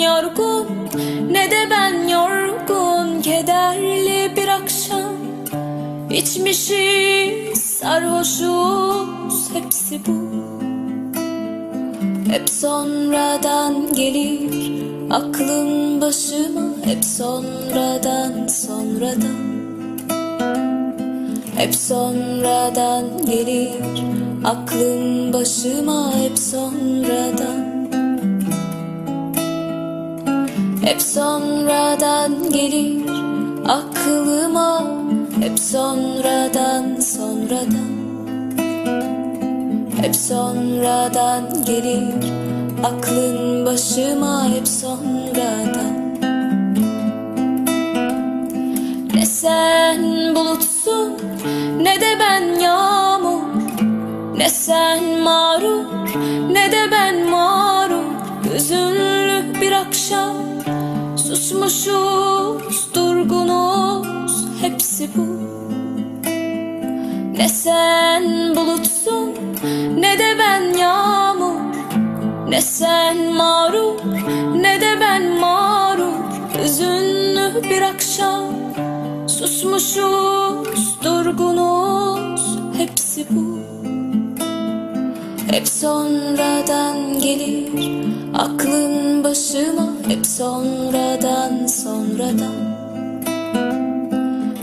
yorgun ne de ben yorgun Kederli bir akşam. İçmişiz sarhoşuz hepsi bu. Hep sonradan gelir aklım başıma hep sonradan sonradan. Hep sonradan gelir aklım başıma hep sonradan hep sonradan gelir aklıma. Hep sonradan sonradan. Hep sonradan gelir aklın başıma. Hep sonradan. Ne sen bulutsun ne de ben yağmur. Ne sen mağrur ne de ben mağrur. Hüzünlü bir akşam susmuşuz durgunuz hepsi bu. Ne sen bulutsun ne de ben yağmur. Ne sen mağrur ne de ben mağrur. Hüzünlü bir akşam. Susmuşuz durgunuz hepsi bu Hep sonradan gelir aklın başıma. Hep sonradan sonradan.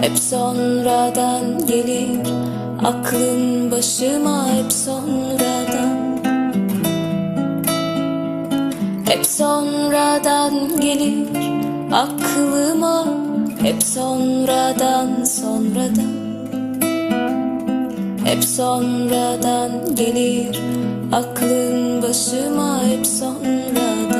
Hep sonradan gelir aklın başıma. Hep sonradan. Hep sonradan gelir aklıma. Hep sonradan sonradan Hep sonradan gelir aklın başıma hep sonradan